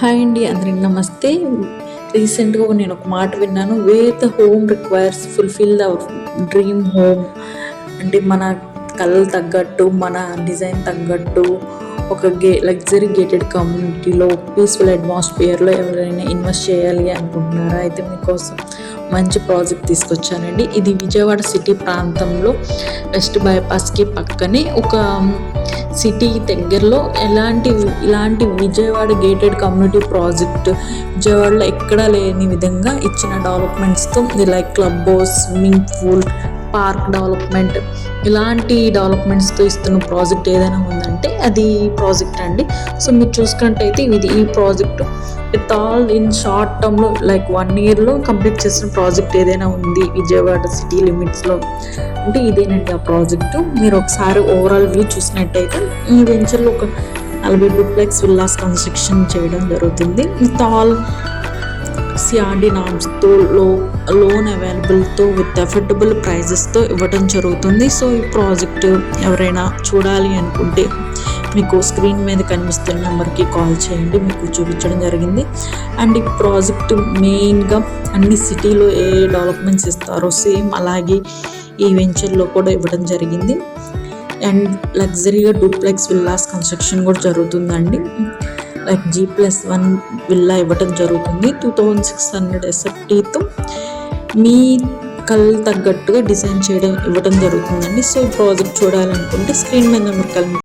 Hi అండి అందరికి నమస్తే. రీసెంట్గా నేను ఒక మాట విన్నాను. Where the home requires fulfil the dream home అంటే మన కళలు తగ్గట్టు మన డిజైన్ తగ్గట్టు ఒక గే లగ్జరీ గేటెడ్ కమ్యూనిటీలో పీస్ఫుల్ అట్మాస్ఫియర్లో ఎవరైనా ఇన్వెస్ట్ చేయాలి అనుకుంటున్నారా? అయితే మీకోసం మంచి ప్రాజెక్ట్ తీసుకొచ్చానండి. ఇది విజయవాడ సిటీ ప్రాంతంలో వెస్ట్ బైపాస్కి పక్కనే ఒక సిటీ దగ్గరలో ఎలాంటి ఇలాంటి విజయవాడ గేటెడ్ కమ్యూనిటీ ప్రాజెక్ట్ విజయవాడలో ఎక్కడా లేని విధంగా ఇచ్చిన డెవలప్మెంట్స్తో like club swimming pool park development ఇలాంటి డెవలప్మెంట్స్తో ఇస్తున్న ప్రాజెక్ట్ ఏదైనా ఉందంటే అది ప్రాజెక్ట్ అండి. సో మీరు చూసుకున్నట్టయితే ఇది ఈ project. With all in short టర్మ్లో లైక్ వన్ ఇయర్లో కంప్లీట్ చేసిన ప్రాజెక్ట్ ఏదైనా ఉంది విజయవాడ సిటీ లిమిట్స్లో అంటే ఇదేనండి ఆ ప్రాజెక్టు. మీరు ఒకసారి ఓవరాల్ వ్యూ చూసినట్టయితే ఈ వెంచర్లో ఒక నలభై డూప్లెక్స్ విల్లాస్ కన్స్ట్రక్షన్ చేయడం జరుగుతుంది. విత్ ఆల్ సిఆర్డి నామ్స్తో లో లోన్ అవైలబుల్తో విత్ అఫోర్డబుల్ ప్రైజెస్తో ఇవ్వడం జరుగుతుంది. సో ఈ ప్రాజెక్ట్ ఎవరైనా చూడాలి అనుకుంటే మీకు స్క్రీన్ మీద కనిపిస్తున్న నెంబర్కి కాల్ చేయండి. మీకు చూపించడం జరిగింది. అండ్ ఈ ప్రాజెక్ట్ మెయిన్గా అన్ని సిటీలో ఏ డెవలప్మెంట్స్ ఇస్తారో సేమ్ అలాగే ఈ వెంచర్లో కూడా ఇవ్వడం జరిగింది. అండ్ లగ్జరీగా డూప్లెక్స్ విల్లాస్ కన్స్ట్రక్షన్ కూడా జరుగుతుందండి. Like G plus one villa ఇవ్వటం జరుగుతుంది. టూ థౌజండ్ సిక్స్ హండ్రెడ్ ఎస్ఎఫ్టీతో మీ కళ్ళు తగ్గట్టుగా డిజైన్ చేయడం ఇవ్వడం జరుగుతుందండి. సో ఈ ప్రాజెక్ట్ చూడాలనుకుంటే స్క్రీన్ మీద మీరు కలిపి